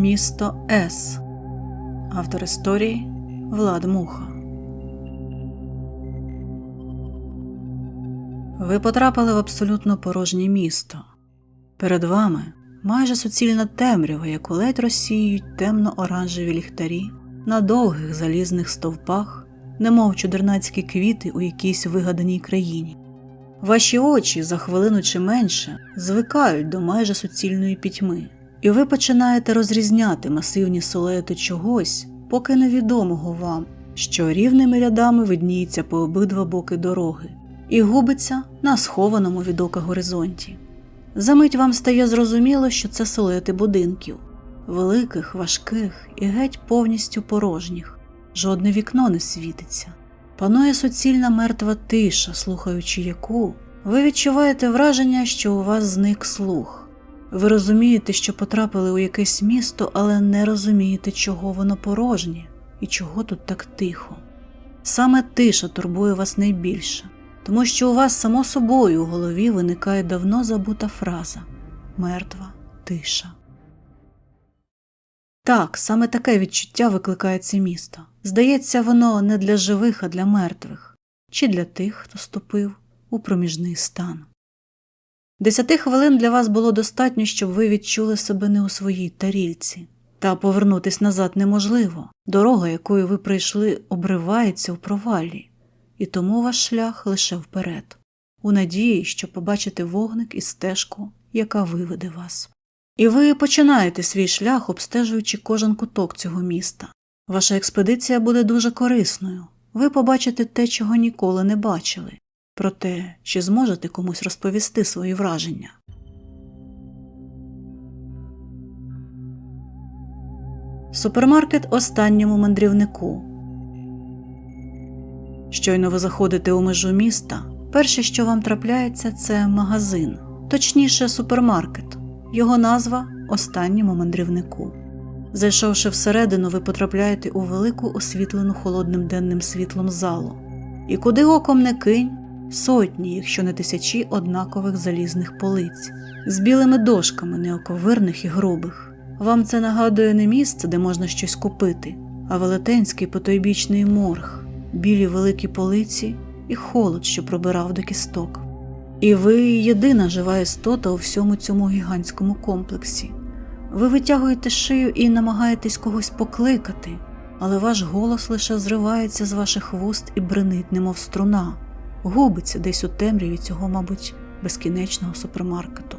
Місто С. Автор історії Влад Муха. Ви потрапили в абсолютно порожнє місто. Перед вами майже суцільна темрява, яку ледь розсіюють темно-оранжеві ліхтарі на довгих залізних стовпах, немов чудернацькі квіти у якійсь вигаданій країні. Ваші очі за хвилину чи менше звикають до майже суцільної пітьми, і ви починаєте розрізняти масивні силуети чогось, поки невідомого вам, що рівними рядами видніється по обидва боки дороги, і губиться на схованому від ока горизонті. Замить вам стає зрозуміло, що це силуети будинків, великих, важких і геть повністю порожніх. Жодне вікно не світиться. Панує суцільна мертва тиша, слухаючи яку, ви відчуваєте враження, що у вас зник слух. Ви розумієте, що потрапили у якесь місто, але не розумієте, чого воно порожнє і чого тут так тихо. Саме тиша турбує вас найбільше, тому що у вас само собою у голові виникає давно забута фраза мертва тиша. Так, саме таке відчуття викликає це місто. Здається, воно не для живих, а для мертвих, чи для тих, хто ступив у проміжний стан. Десяти хвилин для вас було достатньо, щоб ви відчули себе не у своїй тарільці, та повернутись назад неможливо. Дорога, якою ви прийшли, обривається у провалі, і тому ваш шлях лише вперед, у надії, що побачите вогник і стежку, яка виведе вас. І ви починаєте свій шлях, обстежуючи кожен куток цього міста. Ваша експедиція буде дуже корисною. Ви побачите те, чого ніколи не бачили, проте чи зможете комусь розповісти свої враження. Супермаркет останньому мандрівнику. Щойно ви заходите у межу міста. Перше, що вам трапляється, це магазин, точніше, супермаркет. Його назва останньому мандрівнику. Зайшовши всередину, ви потрапляєте у велику освітлену холодним денним світлом залу. І куди оком не кинь, сотні, якщо не тисячі однакових залізних полиць, з білими дошками неоковирних і грубих. Вам це нагадує не місце, де можна щось купити, а велетенський потойбічний морг, білі великі полиці і холод, що пробирав до кісток. І ви єдина жива істота у всьому цьому гігантському комплексі. Ви витягуєте шию і намагаєтесь когось покликати, але ваш голос лише зривається з ваших вуст і бренить, немов струна, губиться десь у темряві цього, мабуть, безкінечного супермаркету.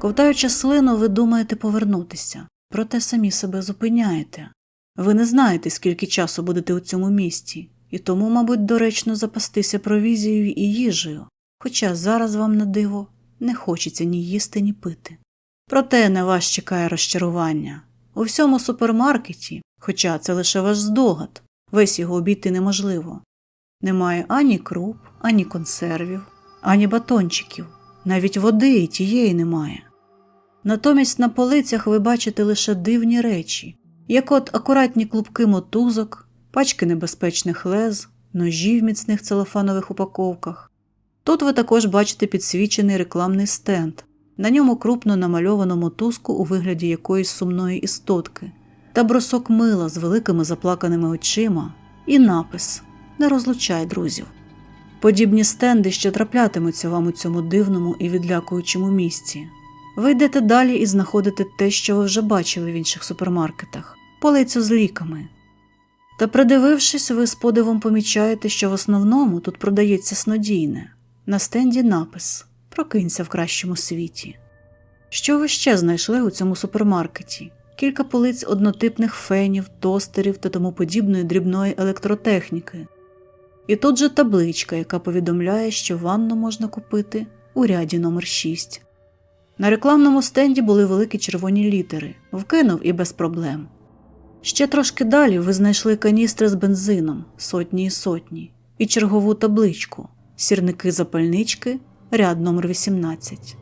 Ковтаючи слину, ви думаєте повернутися, проте самі себе зупиняєте. Ви не знаєте, скільки часу будете у цьому місті, і тому, мабуть, доречно запастися провізією і їжею, хоча зараз вам на диво не хочеться ні їсти, ні пити. Проте на вас чекає розчарування. У всьому супермаркеті, хоча це лише ваш здогад, весь його обійти неможливо. Немає ані круп, ані консервів, ані батончиків, навіть води і тієї немає. Натомість на полицях ви бачите лише дивні речі, як от акуратні клубки мотузок, пачки небезпечних лез, ножі в міцних целофанових упаковках. Тут ви також бачите підсвічений рекламний стенд, на ньому крупно намальовано мотузку у вигляді якоїсь сумної істотки, та бросок мила з великими заплаканими очима, і напис Не розлучай друзів. Подібні стенди ще траплятимуться вам у цьому дивному і відлякуючому місці. Ви йдете далі і знаходите те, що ви вже бачили в інших супермаркетах полицю з ліками. Та придивившись, ви з подивом помічаєте, що в основному тут продається снодійне. На стенді напис Прокинься в кращому світі. Що ви ще знайшли у цьому супермаркеті? Кілька полиць однотипних фенів, тостерів та тому подібної дрібної електротехніки. І тут же табличка, яка повідомляє, що ванну можна купити у ряді номер 6 На рекламному стенді були великі червоні літери, вкинув і без проблем. Ще трошки далі ви знайшли каністри з бензином, сотні і сотні, і чергову табличку, сірники запальнички, ряд номер 18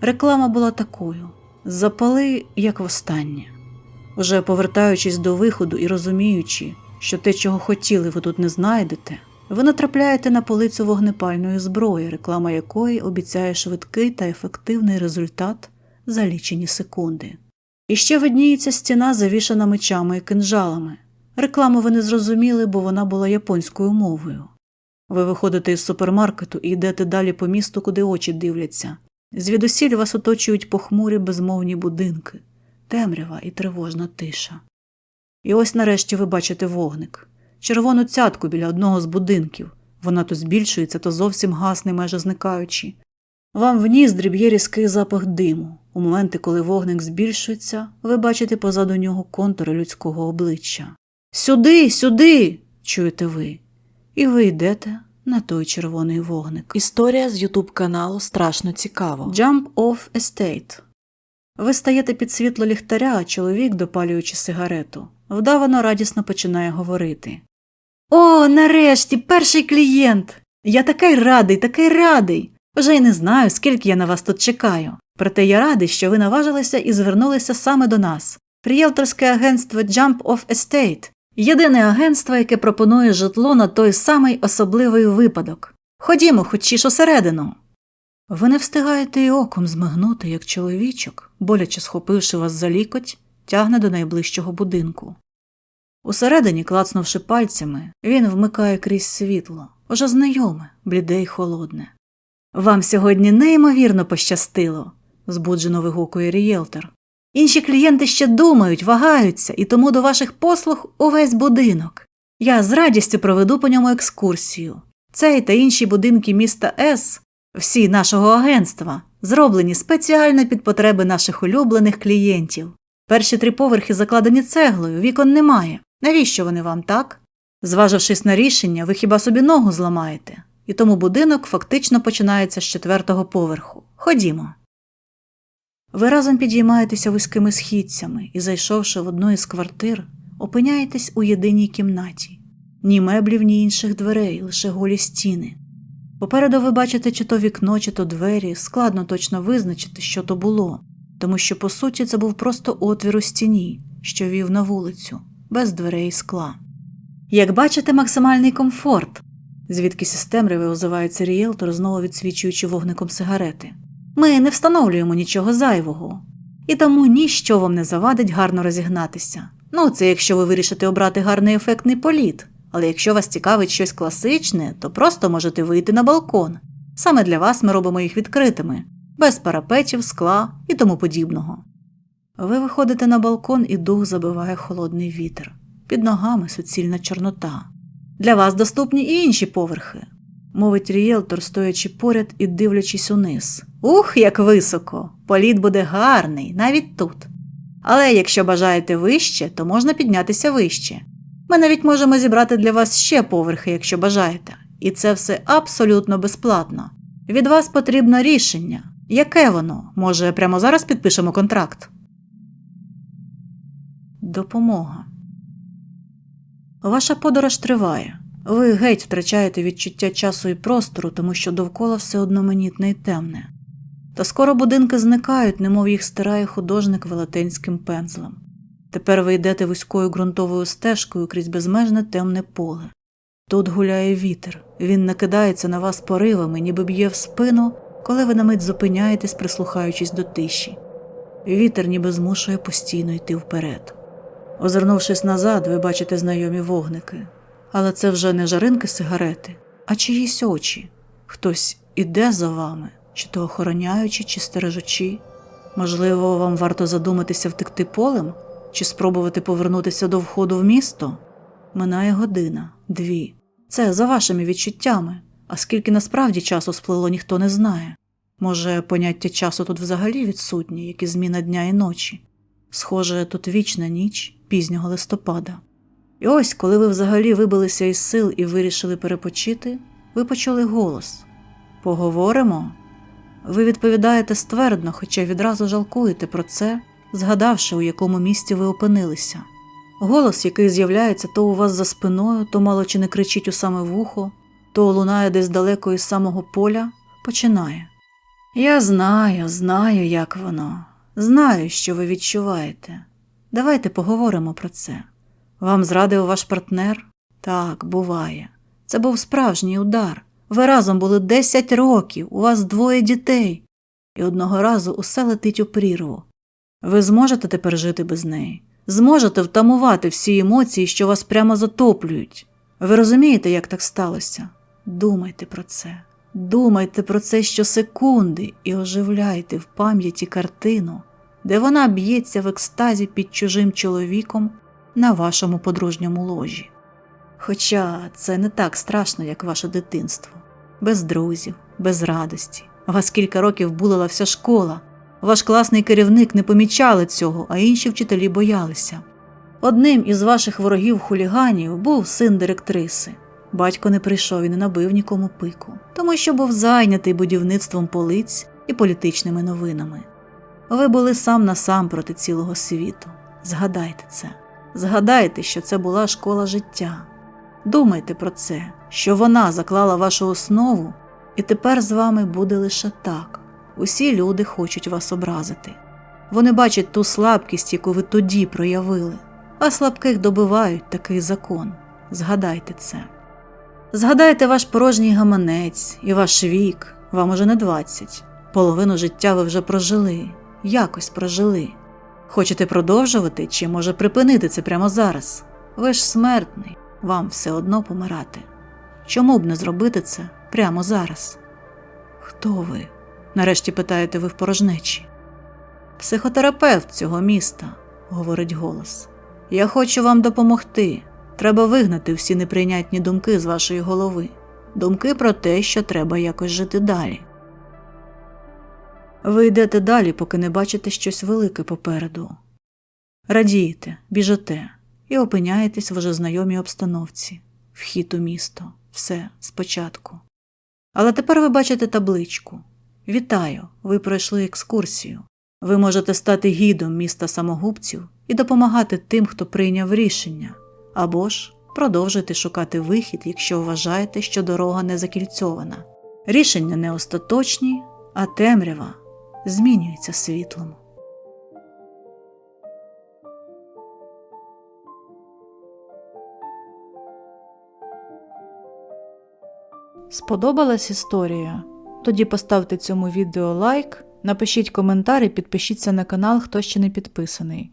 Реклама була такою запали, як востаннє. Уже повертаючись до виходу і розуміючи, що те, чого хотіли, ви тут не знайдете, ви натрапляєте на полицю вогнепальної зброї, реклама якої обіцяє швидкий та ефективний результат за лічені секунди. І ще видніється стіна, завішана мечами і кинжалами. Рекламу ви не зрозуміли, бо вона була японською мовою. Ви виходите із супермаркету і йдете далі по місту, куди очі дивляться. Звідусіль вас оточують похмурі безмовні будинки, темрява і тривожна тиша. І ось нарешті ви бачите вогник, червону цятку біля одного з будинків. Вона то збільшується, то зовсім гасне, майже зникаючи. Вам в ніздрі б'є різкий запах диму. У моменти, коли вогник збільшується, ви бачите позаду нього контури людського обличчя. Сюди, сюди. чуєте ви. І ви йдете на той червоний вогник. Історія з Ютуб каналу страшно цікаво. Jump off estate. Ви стаєте під світло ліхтаря, а чоловік, допалюючи сигарету, вдавано радісно починає говорити. О, нарешті, перший клієнт! Я такий радий, такий радий. Вже й не знаю, скільки я на вас тут чекаю. Проте я радий, що ви наважилися і звернулися саме до нас. Ріелторське агентство Jump Off Estate – єдине агентство, яке пропонує житло на той самий особливий випадок. Ходімо, хочеш усередину. Ви не встигаєте й оком змигнути, як чоловічок, боляче схопивши вас за лікоть, тягне до найближчого будинку. Усередині, клацнувши пальцями, він вмикає крізь світло, уже знайоме, бліде й холодне. Вам сьогодні неймовірно пощастило, збуджено вигукує рієлтор. Інші клієнти ще думають, вагаються, і тому до ваших послуг увесь будинок. Я з радістю проведу по ньому екскурсію. Цей та інші будинки міста С, всі нашого агентства, зроблені спеціально під потреби наших улюблених клієнтів. Перші три поверхи закладені цеглою, вікон немає. Навіщо вони вам так? Зважившись на рішення, ви хіба собі ногу зламаєте, і тому будинок фактично починається з четвертого поверху. Ходімо. Ви разом підіймаєтеся вузькими східцями і, зайшовши в одну із квартир, опиняєтесь у єдиній кімнаті. Ні меблів, ні інших дверей, лише голі стіни. Попереду ви бачите чи то вікно, чи то двері, складно точно визначити, що то було, тому що, по суті, це був просто отвір у стіні, що вів на вулицю, без дверей і скла. Як бачите, максимальний комфорт, звідки із темряви озивається рієлтор, знову відсвічуючи вогником сигарети. Ми не встановлюємо нічого зайвого, і тому ніщо вам не завадить гарно розігнатися. Ну, це якщо ви вирішите обрати гарний ефектний політ, але якщо вас цікавить щось класичне, то просто можете вийти на балкон. Саме для вас ми робимо їх відкритими, без парапетів, скла і тому подібного. Ви виходите на балкон і дух забиває холодний вітер. Під ногами суцільна чорнота. Для вас доступні і інші поверхи, мовить рієлтор, стоячи поряд і дивлячись униз. Ух, як високо! Політ буде гарний, навіть тут. Але якщо бажаєте вище, то можна піднятися вище. Ми навіть можемо зібрати для вас ще поверхи, якщо бажаєте. І це все абсолютно безплатно. Від вас потрібно рішення. Яке воно? Може, прямо зараз підпишемо контракт? Допомога. Ваша подорож триває. Ви геть втрачаєте відчуття часу і простору, тому що довкола все одноманітне і темне. Та скоро будинки зникають, немов їх стирає художник велетенським пензлем. Тепер ви йдете вузькою ґрунтовою стежкою крізь безмежне темне поле. Тут гуляє вітер, він накидається на вас поривами, ніби б'є в спину, коли ви на мить зупиняєтесь, прислухаючись до тиші. Вітер ніби змушує постійно йти вперед. Озирнувшись назад, ви бачите знайомі вогники. Але це вже не жаринки сигарети, а чиїсь очі. Хтось іде за вами, чи то охороняючи, чи стережучи. Можливо, вам варто задуматися втекти полем, чи спробувати повернутися до входу в місто? Минає година, дві. Це за вашими відчуттями, а скільки насправді часу сплило, ніхто не знає. Може, поняття часу тут взагалі відсутнє, як і зміна дня і ночі. Схоже, тут вічна ніч пізнього листопада. І ось, коли ви взагалі вибилися із сил і вирішили перепочити, ви почули голос Поговоримо. Ви відповідаєте ствердно, хоча відразу жалкуєте про це, згадавши, у якому місті ви опинилися. Голос, який з'являється то у вас за спиною, то мало чи не кричить у саме вухо, то лунає десь далеко із самого поля, починає. Я знаю, знаю, як воно. Знаю, що ви відчуваєте. Давайте поговоримо про це. Вам зрадив ваш партнер? Так, буває. Це був справжній удар. Ви разом були 10 років, у вас двоє дітей, і одного разу усе летить у прірву. Ви зможете тепер жити без неї, зможете втамувати всі емоції, що вас прямо затоплюють. Ви розумієте, як так сталося? Думайте про це. Думайте про це щосекунди і оживляйте в пам'яті картину, де вона б'ється в екстазі під чужим чоловіком на вашому подружньому ложі. Хоча це не так страшно, як ваше дитинство, без друзів, без радості. Вас кілька років булила вся школа. Ваш класний керівник не помічали цього, а інші вчителі боялися. Одним із ваших ворогів-хуліганів був син директриси. Батько не прийшов і не набив нікому пику, тому що був зайнятий будівництвом полиць і політичними новинами. Ви були сам на сам проти цілого світу. Згадайте це. Згадайте, що це була школа життя. Думайте про це, що вона заклала вашу основу, і тепер з вами буде лише так. Усі люди хочуть вас образити. Вони бачать ту слабкість, яку ви тоді проявили, а слабких добивають такий закон. Згадайте це. Згадайте ваш порожній гаманець і ваш вік, вам уже не 20. Половину життя ви вже прожили, якось прожили. Хочете продовжувати чи може припинити це прямо зараз? Ви ж смертний, вам все одно помирати. Чому б не зробити це прямо зараз? Хто ви? нарешті питаєте ви в порожнечі. Психотерапевт цього міста, говорить голос. Я хочу вам допомогти. Треба вигнати всі неприйнятні думки з вашої голови, думки про те, що треба якось жити далі. Ви йдете далі, поки не бачите щось велике попереду. Радієте, біжите і опиняєтесь в уже знайомій обстановці, вхід у місто, все спочатку. Але тепер ви бачите табличку. Вітаю! Ви пройшли екскурсію. Ви можете стати гідом міста самогубців і допомагати тим, хто прийняв рішення, або ж продовжуйте шукати вихід, якщо вважаєте, що дорога не закільцьована. Рішення не остаточні, а темрява змінюється світлом. Сподобалась історія? Тоді поставте цьому відео лайк, напишіть коментар і підпишіться на канал, хто ще не підписаний.